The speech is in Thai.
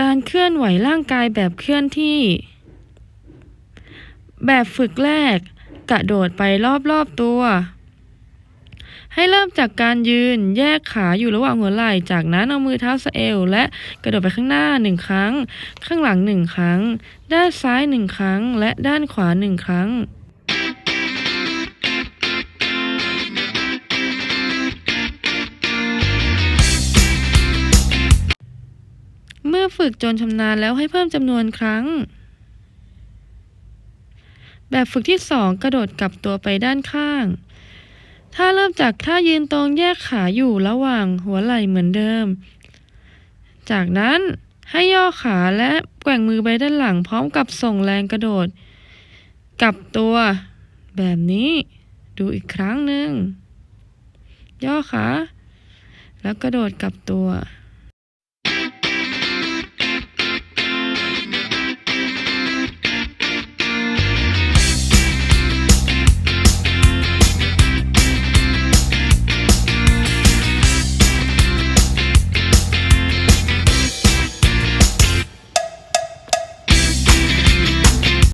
การเคลื่อนไหวร่างกายแบบเคลื่อนที่ แบบฝึกแรก กระโดดไปรอบๆตัว ให้เริ่มจากการยืนแยกขาอยู่ระหว่างหัวไหล่ จากนั้นเอามือเท้าสะเอว และกระโดดไปข้างหน้าหนึ่งครั้ง ข้างหลังหนึ่งครั้ง ด้านซ้ายหนึ่งครั้ง และด้านขวาหนึ่งครั้ง เมื่อฝึกจนชำนาญแล้วให้เพิ่มจำนวนครั้ง แบบฝึกที่สองกระโดดกลับตัวไปด้านข้าง ถ้าเริ่มจากท่ายืนตรงแยกขาอยู่ระหว่างหัวไหล่เหมือนเดิม จากนั้นให้ย่อขาและแกว่งมือไปด้านหลังพร้อมกับส่งแรงกระโดด กลับตัว แบบนี้ดูอีกครั้งหนึ่งย่อขาแล้วกระโดดกลับตัว